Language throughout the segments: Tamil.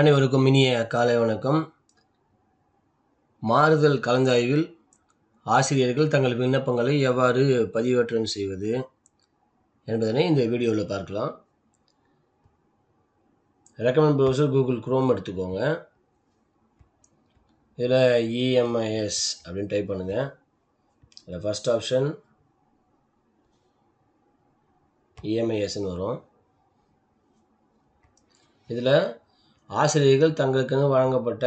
அனைவருக்கும் இனிய காலை வணக்கம். மாறுதல் கலந்தாய்வில் ஆசிரியர்கள் தங்கள் விண்ணப்பங்களை எவ்வாறு பதிவேற்றம் செய்வது என்பதனை இந்த வீடியோவில் பார்க்கலாம். ரெக்கமெண்ட் ப்ரௌசர் கூகுள் குரோம் எடுத்துக்கோங்க. இதில் இஎம்ஐஎஸ் அப்படின்னு டைப் பண்ணுங்கள் இதில் ஃபஸ்ட் ஆப்ஷன் இஎம்ஐஎஸ்ன்னு வரும். இதில் ஆசிரியர்கள் தங்களுக்குன்னு வழங்கப்பட்ட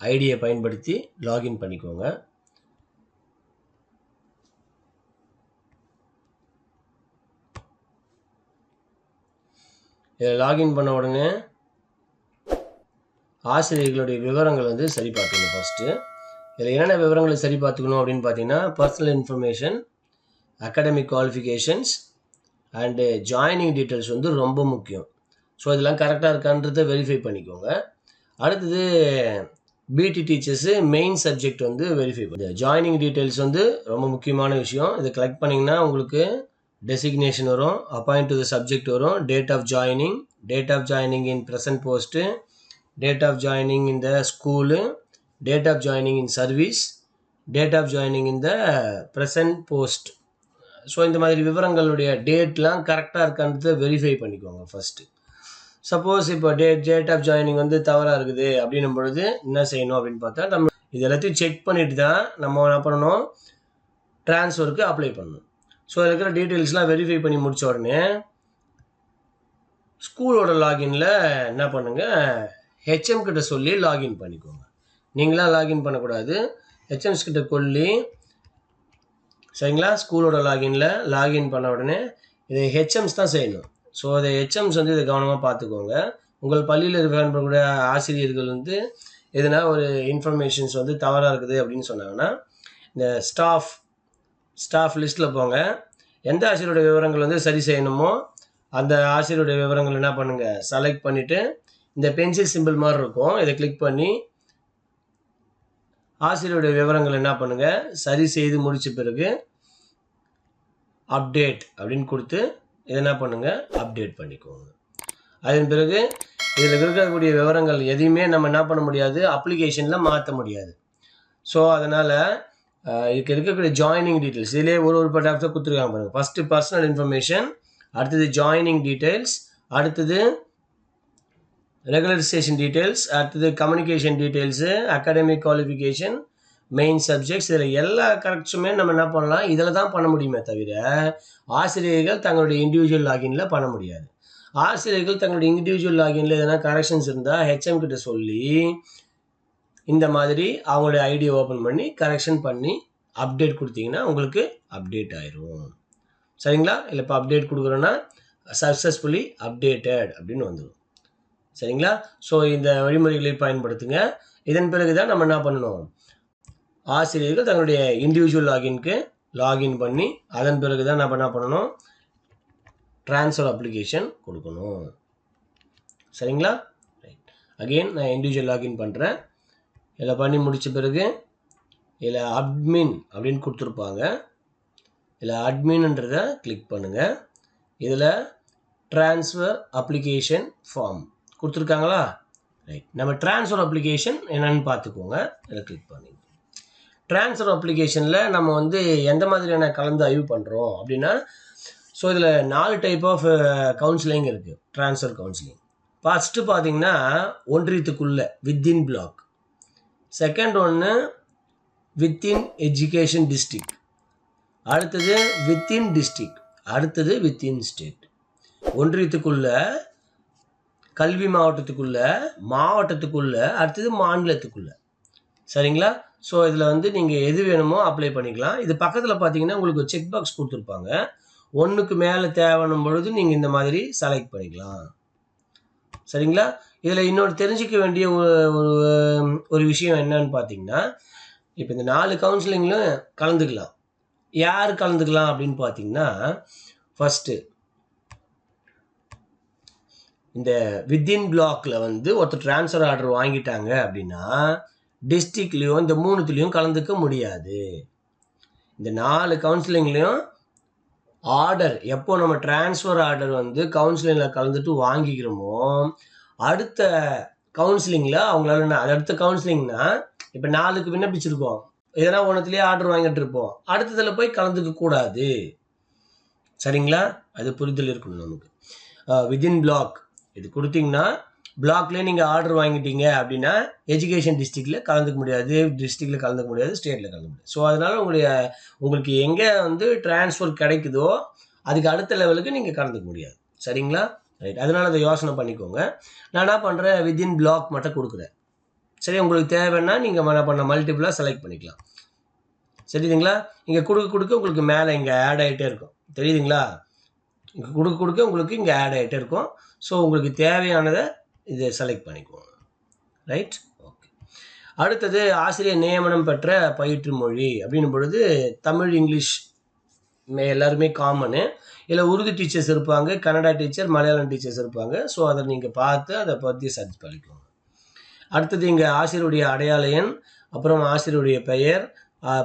ஐடியை பயன்படுத்தி லாகின் பண்ணிக்கோங்க. இதில் லாகின் பண்ண உடனே ஆசிரியர்களுடைய விவரங்கள் வந்து சரி பார்த்துக்கணும் ஃபஸ்ட்டு இதில் என்னென்ன விவரங்களை சரி பார்த்துக்கணும் அப்படின்னு பார்த்தீங்கன்னா personal information academic qualifications and joining details வந்து ரொம்ப முக்கியம். ஸோ இதெல்லாம் கரெக்டாக இருக்கான்றதை வெரிஃபை பண்ணிக்கோங்க. அடுத்தது பிடி டீச்சர்ஸு மெயின் சப்ஜெக்ட் வந்து வெரிஃபை பண்ணி. ஜாயினிங் டீட்டெயில்ஸ் வந்து ரொம்ப முக்கியமான விஷயம். இதை கலெக்ட் பண்ணிங்கன்னா உங்களுக்கு டெசிக்னேஷன் வரும் அப்பாயிண்ட் டு த சப்ஜெக்ட் வரும் date of joining date of joining in present post date of joining in the school date of joining in service date of joining in the present post so இந்த மாதிரி விவரங்களுடைய டேட்லாம் கரெக்டாக இருக்கான்றதை வெரிஃபை பண்ணிக்கோங்க ஃபஸ்ட்டு சப்போஸ் இப்போ டேட் டேட் ஆஃப் ஜாயினிங் வந்து தவறாக இருக்குது. அப்படின்னும் பொழுது என்ன செய்யணும் அப்படின்னு பார்த்தா நம்ம இது எல்லாத்தையும் செக் பண்ணிட்டு தான் நம்ம என்ன பண்ணணும்? ட்ரான்ஸ்ஃபருக்கு அப்ளை பண்ணணும். ஸோ இருக்கிற டீட்டெயில்ஸ்லாம் வெரிஃபை பண்ணி முடித்த உடனே ஸ்கூலோட லாகின்ல என்ன பண்ணுங்கள் ஹெச்எம் கிட்ட சொல்லி லாகின் பண்ணிக்கோங்க. நீங்களாம் லாகின் பண்ணக்கூடாது. ஹெச்எம்ஸ் கிட்ட சொல்லி சரிங்களா? ஸ்கூலோட லாகின்ல லாகின் பண்ண உடனே இதை ஹெச்எம்ஸ் தான் செய்யணும். ஸோ அதை ஹெச்எம்ஸ் வந்து இதை கவனமாக பார்த்துக்கோங்க. உங்கள் பள்ளியில் இருக்கக்கூடிய ஆசிரியர்கள் வந்து எதுனா ஒரு இன்ஃபர்மேஷன்ஸ் வந்து தவறாக இருக்குது அப்படின்னு சொன்னாங்கன்னா இந்த ஸ்டாஃப் ஸ்டாஃப் லிஸ்ட்டில் போங்க. எந்த ஆசிரியருடைய விவரங்கள் வந்து சரி செய்யணுமோ அந்த ஆசிரியருடைய விவரங்கள் என்ன பண்ணுங்கள் செலக்ட் பண்ணிவிட்டு இந்த பென்சில் சிம்பிள் மாதிரி இருக்கும். இதை கிளிக் பண்ணி ஆசிரியருடைய விவரங்கள் என்ன பண்ணுங்கள் சரி செய்து முடித்த பிறகு அப்டேட் அப்படின்னு கொடுத்து இதை என்ன பண்ணுங்கள் அப்டேட் பண்ணிக்கோங்க. அதன் பிறகு இதில் இருக்கக்கூடிய விவரங்கள் எதையுமே நம்ம என்ன பண்ண முடியாது அப்ளிகேஷனில் மாற்ற முடியாது. ஸோ அதனால் இதுக்கு இருக்கக்கூடிய ஜாயினிங் டீட்டெயில்ஸ் இதிலே ஒரு ஒரு பட்டாப்ஸை கொடுத்துருக்காங்க பாருங்கள் ஃபஸ்ட்டு பர்சனல் இன்ஃபர்மேஷன் அடுத்தது ஜாயினிங் டீட்டெயில்ஸ் அடுத்தது ரெகுலரைசேஷன் டீட்டெயில்ஸ் அடுத்தது communication details academic qualification main subjects இதில் எல்லா கரெக்ஷனுமே நம்ம என்ன பண்ணலாம்? இதில் தான் பண்ண முடியுமே தவிர ஆசிரியர்கள் தங்களுடைய இண்டிவிஜுவல் லாகின்ல பண்ண முடியாது. ஆசிரியர்கள் தங்களுடைய இண்டிவிஜுவல் லாகின்ல எதனா கரெக்ஷன்ஸ் இருந்தால் ஹெச்எம் கிட்ட சொல்லி இந்த மாதிரி அவங்களுடைய ஐடியை ஓப்பன் பண்ணி கரெக்ஷன் பண்ணி அப்டேட் கொடுத்தீங்கன்னா உங்களுக்கு அப்டேட் ஆயிரும். சரிங்களா? இல்லை இப்போ அப்டேட் கொடுக்குறோன்னா சக்ஸஸ்ஃபுல்லி அப்டேட்டட் அப்படின்னு வந்துடும் சரிங்களா? ஸோ இந்த வழிமுறைகளை பயன்படுத்துங்க. இதன் பிறகு தான் நம்ம என்ன பண்ணணும்? ஆசிரியர்கள் தங்களுடைய இண்டிவிஜுவல் லாகின்க்கு லாகின் பண்ணி அதன் பிறகு தான் நம்ம என்ன பண்ணணும்? ட்ரான்ஸ்ஃபர் அப்ளிகேஷன் கொடுக்கணும். சரிங்களா? ரைட் அகெயின் நான் இண்டிவிஜுவல் லாகின் பண்ணுறேன் இதில் பண்ணி முடித்த பிறகு இதில் அட்மின் அப்படின்னு கொடுத்துருப்பாங்க. இதில் அட்மின்ன்றதை கிளிக் பண்ணுங்கள் இதில் ட்ரான்ஸ்ஃபர் அப்ளிகேஷன் ஃபார்ம் கொடுத்துருக்காங்களா? ரைட் நம்ம ட்ரான்ஸ்ஃபர் அப்ளிகேஷன் என்னன்னு பார்த்துக்கோங்க. இதில் கிளிக் பண்ணிங்க ட்ரான்ஸ்ஃபர் அப்ளிகேஷனில் நம்ம வந்து எந்த மாதிரியான கலந்து ஆய்வு பண்ணுறோம் அப்படின்னா ஸோ இதில் நாலு டைப் ஆஃப் கவுன்சிலிங் இருக்குது ட்ரான்ஸ்ஃபர் கவுன்சிலிங் ஃபஸ்ட்டு பார்த்தீங்கன்னா ஒன்றியத்துக்குள்ளே வித்தின் பிளாக் செகண்ட் ஒன்று வித்தின் எஜுகேஷன் டிஸ்ட்ரிக்ட் அடுத்தது வித்தின் டிஸ்ட்ரிக்ட் அடுத்தது வித்தின் ஸ்டேட் ஒன்றியத்துக்குள்ள கல்வி மாவட்டத்துக்குள்ள மாவட்டத்துக்குள்ள அடுத்தது மாநிலத்துக்குள்ள. சரிங்களா? ஸோ இதில் வந்து நீங்கள் எது வேணுமோ அப்ளை பண்ணிக்கலாம். இது பக்கத்தில் பார்த்தீங்கன்னா உங்களுக்கு செக் பாக்ஸ் கொடுத்துருப்பாங்க. ஒன்றுக்கு மேலே தேவைன்னும் பொழுது நீங்கள் இந்த மாதிரி செலக்ட் பண்ணிக்கலாம். சரிங்களா? இதில் இன்னொரு தெரிஞ்சிக்க வேண்டிய ஒரு ஒரு ஒரு விஷயம் என்னன்னு பார்த்தீங்கன்னா இப்போ இந்த நாலு கவுன்சிலிங்லும் கலந்துக்கலாம். யார் கலந்துக்கலாம் அப்படின்னு பார்த்தீங்கன்னா ஃபஸ்ட்டு இந்த வித்தின் பிளாக்ல வந்து ஒருத்தர் ட்ரான்ஸ்ஃபர் ஆர்டர் வாங்கிட்டாங்க அப்படின்னா டிஸ்ட்ரிக்ட்லேயும் இந்த மூணுத்துலேயும் கலந்துக்க முடியாது. இந்த நாலு கவுன்சிலிங்லேயும் ஆர்டர் எப்போ நம்ம ட்ரான்ஸ்ஃபர் ஆர்டர் வந்து கவுன்சிலிங்கில் கலந்துட்டு வாங்கிக்கிறோமோ அடுத்த கவுன்சிலிங்கில் அவங்களால என்ன அது அடுத்த கவுன்சிலிங்னா இப்போ நாலுக்கு விண்ணப்பிச்சிருக்கோம். எதனா ஒன்றுத்துலேயே ஆர்டர் வாங்கிட்டு இருப்போம். அடுத்ததில் போய் கலந்துக்க கூடாது. சரிங்களா? அது புரிதல் இருக்கணும் நமக்கு. வித்தின் பிளாக் இது கொடுத்தீங்கன்னா பிளாக்லேயே நீங்கள் ஆர்டர் வாங்கிட்டீங்க அப்படின்னா எஜுகேஷன் டிஸ்ட்ரிக்டில் கலந்துக்க முடியாது டிஸ்ட்ரிக்டில் கலந்துக்க முடியாது ஸ்டேட்டில் கலந்துக்க முடியாது. ஸோ அதனால் உங்களுடைய உங்களுக்கு எங்கே வந்து டிரான்ஸ்ஃபர் கிடைக்குதோ அதுக்கு அடுத்த லெவலுக்கு நீங்கள் கலந்துக்க முடியாது. சரிங்களா? ரைட் அதனால் அதை யோசனை பண்ணிக்கோங்க. நான் என்ன பண்ணுறேன் வித்தின் பிளாக் மட்டும் கொடுக்குறேன். சரி உங்களுக்கு தேவைன்னா நீங்கள் என்ன பண்ண மல்டிபிளாக செலக்ட் பண்ணிக்கலாம். சரிதுங்களா இங்கே கொடுக்க கொடுக்க உங்களுக்கு மேலே இங்கே ஆட் ஆகிட்டே இருக்கும். தெரியுதுங்களா? இங்கே கொடுக்க கொடுக்க உங்களுக்கு இங்கே ஆட் ஆகிட்டே இருக்கும். ஸோ உங்களுக்கு தேவையானதை இதை செலக்ட் பண்ணிக்குவோம் ரைட் ஓகே அடுத்தது ஆசிரியர் நியமனம் பெற்ற பயிற்று மொழி அப்படின்னும் பொழுது தமிழ் இங்கிலீஷ் எல்லாருமே காமனு இதில் உருது டீச்சர்ஸ் இருப்பாங்க கன்னடா டீச்சர் மலையாளம் டீச்சர்ஸ் இருப்பாங்க. ஸோ அதை நீங்கள் பார்த்து அதை பற்றி சர்ச் பண்ணிக்கோங்க. அடுத்தது இங்கே ஆசிரியருடைய அடையாள எண் அப்புறம் ஆசிரியருடைய பெயர்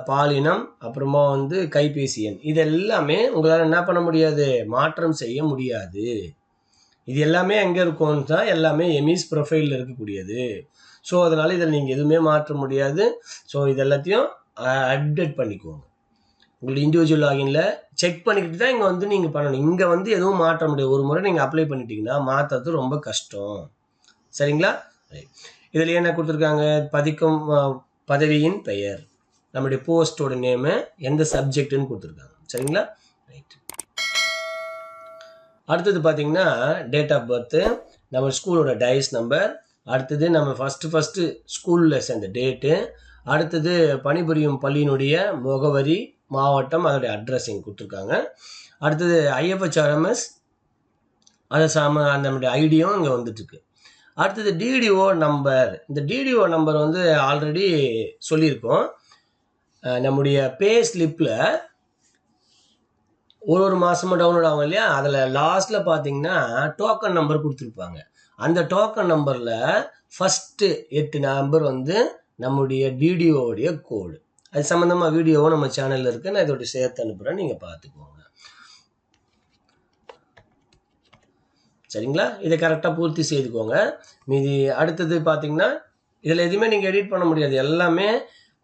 பாலினம் அப்புறமா வந்து கைபேசி எண். இது எல்லாமே உங்களால் என்ன பண்ண முடியாது? மாற்றம் செய்ய முடியாது. இது எல்லாமே எங்கே இருக்கும்னு தான் எல்லாமே எமிஸ் ப்ரொஃபைலில் இருக்கக்கூடியது. ஸோ அதனால் இதில் நீங்கள் எதுவுமே மாற்ற முடியாது. ஸோ இது எல்லாத்தையும் அப்டேட் பண்ணிக்கோங்க. உங்களுக்கு இண்டிவிஜுவல் லாகின்ல செக் பண்ணிக்கிட்டு தான் இங்கே வந்து நீங்கள் பண்ணணும். இங்கே வந்து எதுவும் மாற்ற முடியாது. ஒரு முறை நீங்கள் அப்ளை பண்ணிட்டீங்கன்னா மாற்றுறது ரொம்ப கஷ்டம். சரிங்களா? இதில் என்ன கொடுத்துருக்காங்க? பதிக்கும் பதவியின் பெயர். நம்முடைய போஸ்டோட நேமு எந்த சப்ஜெக்ட்டுன்னு கொடுத்துருக்காங்க. சரிங்களா? ரைட் அடுத்தது பார்த்தீங்கன்னா டேட் ஆஃப் பர்த்து நம்ம ஸ்கூலோட டைஸ் நம்பர் அடுத்தது நம்ம ஃபஸ்ட்டு ஃபஸ்ட்டு ஸ்கூலில் சேர்ந்த டேட்டு அடுத்தது பணிபுரியும் பள்ளியினுடைய முகவரி மாவட்டம் அதோடைய அட்ரஸ் இங்கே கொடுத்துருக்காங்க. அடுத்தது ஐஎஃப்ஹெச்ஆர்எம்எஸ் அதை சாம அந்த ஐடியும் இங்கே வந்துட்டுருக்கு. அடுத்தது டிடிஓ நம்பர் இந்த டிடிஓ நம்பர் வந்து ஆல்ரெடி சொல்லியிருக்கோம். நம்முடைய பே ஸ்லிப்பில் ஒரு ஒரு மாதமும் டவுன்லோட் ஆகும் இல்லையா? அதில் லாஸ்ட்டில் பார்த்தீங்கன்னா டோக்கன் நம்பர் கொடுத்துருப்பாங்க. அந்த டோக்கன் நம்பரில் ஃபஸ்ட்டு எட்டு நம்பர் வந்து நம்முடைய டிடிஓடைய கோடு அது சம்மந்தமாக வீடியோவும் நம்ம சேனலில் இருக்குது நான் இதோட சேர்த்து அனுப்புகிறேன் நீங்கள் பார்த்துக்கோங்க சரிங்களா? இதை கரெக்டாக பூர்த்தி செய்துக்கோங்க. மீதி அடுத்தது பார்த்தீங்கன்னா இதில் எதுவுமே நீங்கள் எடிட் பண்ண முடியாது. எல்லாமே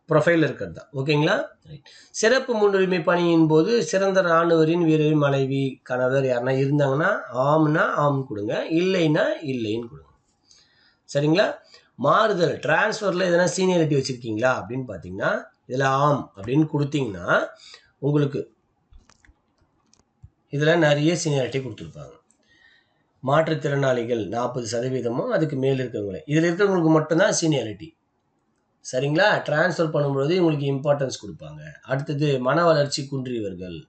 ப்ரொஃபைல் இருக்கிறது தான். ஓகேங்களா ரைட் சிறப்பு முன்னுரிமை பணியின் போது சிறந்த இராணுவரின் வீரரின் மனைவி கணவர் யாருன்னா இருந்தாங்கன்னா ஆம்னா ஆம் கொடுங்க இல்லைன்னா இல்லைன்னு கொடுங்க. சரிங்களா? மாறுதல் டிரான்ஸ்ஃபரில் எதனா சீனியாரிட்டி வச்சுருக்கீங்களா அப்படின்னு பார்த்தீங்கன்னா இதில் ஆம் அப்படின்னு கொடுத்தீங்கன்னா உங்களுக்கு இதில் நிறைய சீனியாரிட்டி கொடுத்துருப்பாங்க. மாற்றுத்திறனாளிகள் நாற்பது சதவீதமும் அதுக்கு மேல் இருக்கிறவங்களே இதில் இருக்கிறவங்களுக்கு மட்டும்தான் சீனியாரிட்டி சரிங்களா? ட்ரான்ஸ்ஃபர் பண்ணும்பொழுது இவங்களுக்கு இம்பார்ட்டன்ஸ் கொடுப்பாங்க. அடுத்தது மன வளர்ச்சி குன்றியவர்கள்.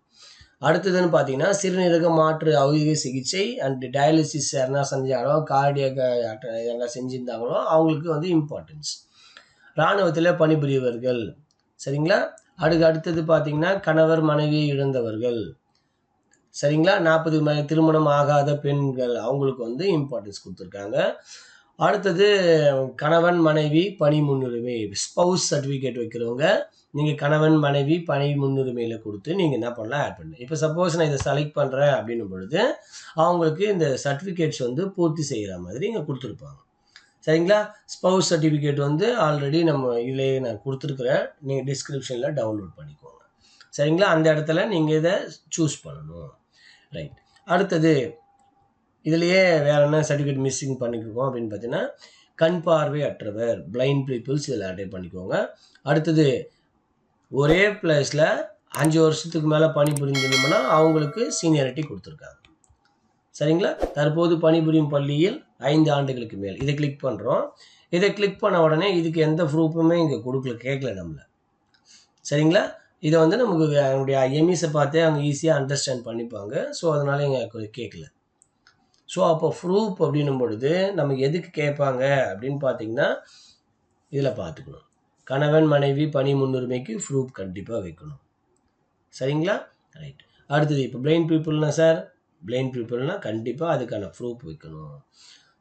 அடுத்ததுன்னு பார்த்தீங்கன்னா சிறுநீரக மாற்று அவுக சிகிச்சை அண்ட் டயாலிசிஸ் யாருனா செஞ்சாலோ கார்டியக எல்லாம் செஞ்சுருந்தாங்களோ அவங்களுக்கு வந்து இம்பார்ட்டன்ஸ் இராணுவத்தில் பணிபுரியவர்கள். சரிங்களா? அதுக்கு அடுத்தது பார்த்தீங்கன்னா கணவர் மனைவியை இழந்தவர்கள். சரிங்களா? நாற்பது ம திருமணம் ஆகாத பெண்கள் அவங்களுக்கு வந்து இம்பார்ட்டன்ஸ் கொடுத்துருக்காங்க. அடுத்தது கணவன் மனைவி பணி முன்னுரிமை ஸ்பவுஸ் சர்டிஃபிகேட் வைக்கிறவங்க நீங்கள் கணவன் மனைவி பணி முன்னுரிமையில் கொடுத்து நீங்கள் என்ன பண்ணலாம் ஆட் பண்ணு. இப்போ சப்போஸ் நான் இதை செலக்ட் பண்ணுறேன் அப்படின்னும் பொழுது அவங்களுக்கு இந்த சர்டிஃபிகேட்ஸ் வந்து பூர்த்தி செய்கிற மாதிரி இங்கே கொடுத்துருப்பாங்க. சரிங்களா? ஸ்பவுஸ் சர்டிஃபிகேட் வந்து ஆல்ரெடி நம்ம இதிலேயே நான் கொடுத்துருக்குறேன். நீங்கள் டிஸ்கிரிப்ஷனில் டவுன்லோட் பண்ணிக்கோங்க. சரிங்களா? அந்த இடத்துல நீங்கள் இதை சூஸ் பண்ணணும். ரைட் அடுத்தது இதுலேயே வேற என்ன சர்டிஃபிகேட் மிஸ்ஸிங் பண்ணிக்குவோம் அப்படின்னு பார்த்தீங்கன்னா கண் பார்வை அற்றவர் பிளைண்ட் பீப்புள்ஸ் இதில் அட்டை பண்ணிக்கோங்க. அடுத்தது ஒரே பிளேஸில் அஞ்சு வருஷத்துக்கு மேலே பணிபுரிந்தோம்னா அவங்களுக்கு சீனியாரிட்டி கொடுத்துருக்காங்க. சரிங்களா? தற்போது பணிபுரியும் பள்ளியில் ஐந்து ஆண்டுகளுக்கு மேல். இதை கிளிக் பண்ணுறோம் இதை கிளிக் பண்ண உடனே இதுக்கு எந்த ப்ரூஃபுமே இங்கே கொடுக்கல கேட்கல நம்மளை. சரிங்களா? இதை வந்து நமக்கு அவங்களுடைய எம்இஸை பார்த்தே அவங்க ஈஸியாக அண்டர்ஸ்டாண்ட் பண்ணிப்பாங்க. ஸோ அதனால் இங்கே கேட்கல. ஸோ அப்போ ப்ரூஃப் அப்படின்னும் பொழுது நம்ம எதுக்கு கேட்பாங்க அப்படின்னு பார்த்தீங்கன்னா இதில் பார்த்துக்கணும். கணவன் மனைவி பணி முன்னுரிமைக்கு ப்ரூஃப் கண்டிப்பாக வைக்கணும். சரிங்களா? ரைட் அடுத்தது இப்போ பிளைண்ட் பீப்புள்னா சார் பிளைண்ட் பீப்புள்னால் கண்டிப்பாக அதுக்கான ப்ரூஃப் வைக்கணும்.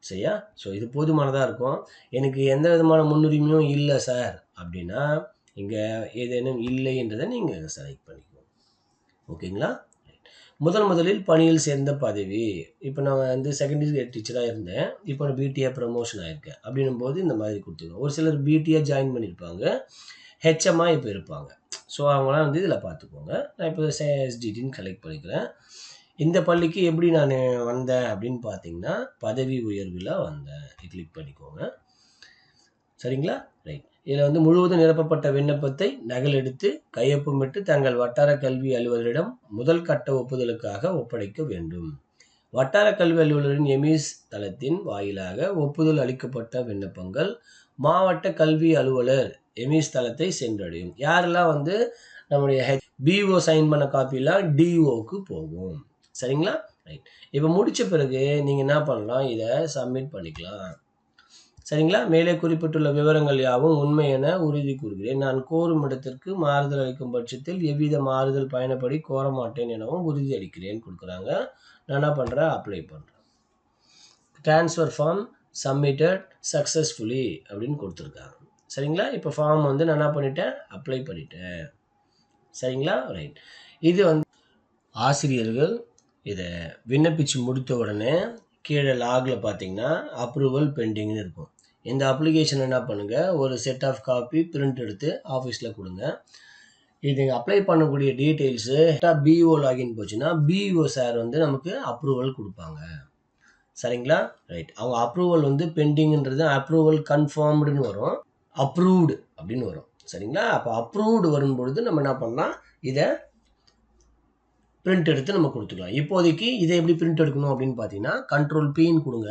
சரியா? ஸோ இது போதுமானதாக இருக்கும். எனக்கு எந்த விதமான முன்னுரிமையும் இல்லை சார் அப்படின்னா இங்கே ஏதேனும் இல்லை என்றதை நீங்கள் செலக்ட் பண்ணிக்கணும். ஓகேங்களா முதல் முதலில் பணியில் சேர்ந்த பதவி. இப்போ நான் வந்து செகண்டரி டீச்சராக இருந்தேன். இப்போ நான் பிடிஏ ப்ரமோஷன் ஆயிருக்கேன். அப்படின்னும் போது இந்த மாதிரி கொடுத்துருவோம். ஒரு சிலர் பிடிஏ ஜாயின் பண்ணியிருப்பாங்க. ஹெச்எம்மா இப்போ இருப்பாங்க. ஸோ அவங்களாம் வந்து இதில் பார்த்துக்கோங்க. நான் இப்போ சேஎஸ்டிடின்னு கலெக்ட் பண்ணிக்கிறேன். இந்த பள்ளிக்கு எப்படி நான் வந்தேன் அப்படின்னு பார்த்தீங்கன்னா பதவி உயர்வில் வந்தேன். கிளிக் பண்ணிக்கோங்க. சரிங்களா? ரைட் இதில் வந்து முழுவதும் நிரப்பப்பட்ட விண்ணப்பத்தை நகலெடுத்து கையொப்பமிட்டு தங்கள் வட்டார கல்வி அலுவலரிடம் முதல் கட்ட ஒப்புதலுக்காக ஒப்படைக்க வேண்டும். வட்டார கல்வி அலுவலரின் எமிஸ் தளத்தின் வாயிலாக ஒப்புதல் அளிக்கப்பட்ட விண்ணப்பங்கள் மாவட்ட கல்வி அலுவலர் எமிஸ் தளத்தை சென்றடையும். யாரெல்லாம் வந்து நம்முடைய ஹெச் பிஓ சைன் பண்ண காப்பிலாம் டிஓக்கு போகும். சரிங்களா? ரைட் இப்போ முடித்த பிறகு நீங்கள் என்ன பண்ணலாம்? இதை சப்மிட் பண்ணிக்கலாம். சரிங்களா? மேலே குறிப்பிட்டுள்ள விவரங்கள் யாவும் உண்மை என உறுதி கூறுகிறேன். நான் கோரும் இடத்திற்கு மாறுதல் அளிக்கும் பட்சத்தில் எவ்வித மாறுதல் பயணப்படி கோர மாட்டேன் எனவும் உறுதி அளிக்கிறேன் கொடுக்குறாங்க. நான் என்ன பண்ணுறேன் அப்ளை பண்ணுறேன் ட்ரான்ஸ்ஃபர் ஃபார்ம் சப்மிட்டட் சக்ஸஸ்ஃபுல்லி அப்படின்னு கொடுத்துருக்காங்க. சரிங்களா? இப்போ ஃபார்ம் வந்து நான் என்ன பண்ணிட்டேன்? அப்ளை பண்ணிட்டேன். சரிங்களா? ரைட் இது வந்து ஆசிரியர்கள் இதை விண்ணப்பிச்சு முடித்த உடனே கீழே லாகில் பார்த்தீங்கன்னா அப்ரூவல் பெண்டிங்னு இருக்கும். இந்த அப்ளிகேஷன் என்ன பண்ணுங்கள் ஒரு செட் ஆஃப் காப்பி பிரிண்ட் எடுத்து ஆஃபீஸில் கொடுங்க. இது அப்ளை பண்ணக்கூடிய டீட்டெயில்ஸு பிஓ லாகின் போச்சுன்னா பிஓ சார் வந்து நமக்கு அப்ரூவல் கொடுப்பாங்க. சரிங்களா? ரைட் அவங்க அப்ரூவல் வந்து பெண்டிங்ன்றது அப்ரூவல் கன்ஃபார்ம்டுன்னு வரும். அப்ரூவ்டு அப்படின்னு வரும். சரிங்களா? அப்போ அப்ரூவ்டு வரும்பொழுது நம்ம என்ன பண்ணலாம்? இதை பிரிண்ட் எடுத்து நம்ம கொடுத்துக்கலாம். இப்போதைக்கு இதை எப்படி பிரிண்ட் எடுக்கணும் அப்படின்னு பார்த்தீங்கன்னா கண்ட்ரோல் பின்னு கொடுங்க.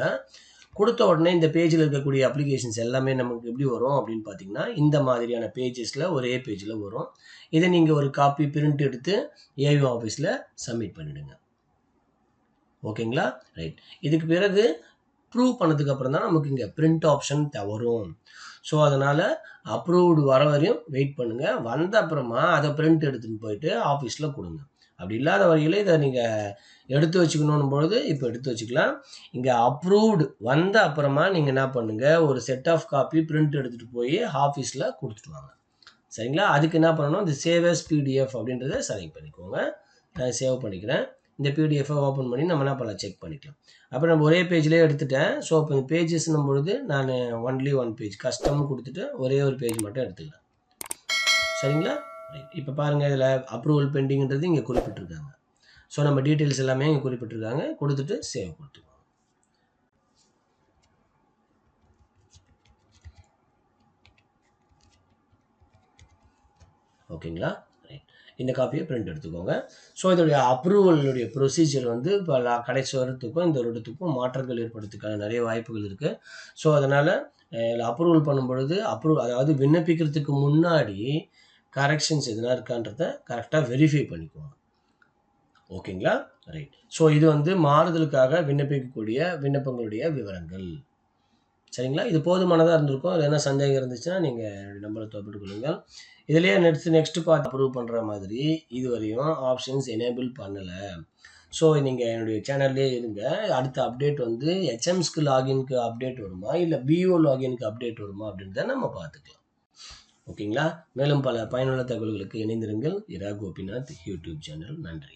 கொடுத்த உடனே இந்த பேஜில் இருக்கக்கூடிய அப்ளிகேஷன்ஸ் எல்லாமே நமக்கு எப்படி வரும் அப்படின்னு பார்த்தீங்கன்னா இந்த மாதிரியான பேஜஸில் ஒரே பேஜில் வரும். இதை நீங்கள் ஒரு காப்பி பிரிண்ட் எடுத்து ஏவிஓ ஆஃபீஸில் சப்மிட் பண்ணிவிடுங்க ஓகேங்களா? ரைட் இதுக்கு பிறகு ப்ரூவ் பண்ணதுக்கு அப்புறம் தான் நமக்கு இங்கே பிரிண்ட் ஆப்ஷன் வரும். ஸோ அதனால் அப்ரூவ்டு வர வரையும் வெயிட் பண்ணுங்கள் வந்த அப்புறமா அதை பிரிண்ட் எடுத்துகிட்டு போயிட்டு ஆஃபீஸில் கொடுங்க. அப்படி இல்லாத வகையில் இதை நீங்கள் எடுத்து வச்சுக்கணும் பொழுது இப்போ எடுத்து வச்சுக்கலாம். இங்கே அப்ரூவ்டு வந்த அப்புறமா நீங்கள் என்ன பண்ணுங்கள் ஒரு செட் ஆஃப் காப்பி பிரிண்ட் எடுத்துகிட்டு போய் ஆஃபீஸில் கொடுத்துட்டு வாங்க. சரிங்களா? அதுக்கு என்ன பண்ணணும்? இந்த சேவஸ் பிடிஎஃப் அப்படின்றத செலக்ட் பண்ணிக்கோங்க. நான் சேவ் பண்ணிக்கிறேன். இந்த பிடிஎஃபை ஓப்பன் பண்ணி நம்ம என்ன பண்ணலாம்? செக் பண்ணிக்கலாம். அப்போ நம்ம ஒரே பேஜ்லேயே எடுத்துட்டேன். ஸோ இப்போ இந்த பேஜஸ்னும் பொழுது நான் ஒன்லி ஒன் பேஜ் கஸ்டம்னு கொடுத்துட்டு ஒரே ஒரு பேஜ் மட்டும் எடுத்துக்கிறேன். சரிங்களா? இப்போ பாருங்கள் இதில் அப்ரூவல் பெண்டிங்கிறது இங்கே குறிப்பிட்டிருக்காங்க. ஸோ நம்ம டீட்டெயில்ஸ் எல்லாமே இங்கே குறிப்பிட்டிருக்காங்க. கொடுத்துட்டு சேவ் கொடுத்துக்கோங்க. ஓகேங்களா? ரைட் இந்த காப்பியை பிரிண்ட் எடுத்துக்கோங்க. ஸோ இதோடைய அப்ரூவலுடைய ப்ரொசீஜர் வந்து இப்போ கடைசி வருடத்துக்கும் இந்த வருடத்துக்கும் மாற்றங்கள் ஏற்படுறதுக்கான நிறைய வாய்ப்புகள் இருக்குது ஸோ அதனால் அப்ரூவல் பண்ணும் பொழுது அப்ரூவ் அதாவது விண்ணப்பிக்கிறதுக்கு முன்னாடி கரெக்ஷன்ஸ் எதுனா இருக்கான்றத கரெக்டாக வெரிஃபை பண்ணிக்குவாங்க ஓகேங்களா ரைட் ஸோ இது வந்து மாறுதலுக்காக விண்ணப்பிக்கக்கூடிய விண்ணப்பங்களுடைய விவரங்கள். சரிங்களா? இது போதுமானதாக இருந்திருக்கும். அது சந்தேகம் இருந்துச்சுன்னா நீங்கள் என்னுடைய நம்பரை தோப்பிட்டு கொள்ளுங்கள். இதுலேயே நெக்ஸ்ட் நெக்ஸ்ட் பார்த்து அப்ரூவ் பண்ணுற மாதிரி இது வரையும் ஆப்ஷன்ஸ் எனேபிள் பண்ணலை. ஸோ நீங்கள் என்னுடைய சேனல்லே இருங்க. அடுத்த அப்டேட் வந்து ஹெச்எம்ஸ்க்கு லாகின்க்கு அப்டேட் வருமா? இல்லை பிஓ லாகின்க்கு அப்டேட் வருமா? அப்படின்றத நம்ம பார்த்துக்கலாம். ஓகேங்களா? மேலும் பல பயனுள்ள தகவல்களுக்கு இணைந்திருங்கள். Ira Gopinath YouTube channel. நன்றி.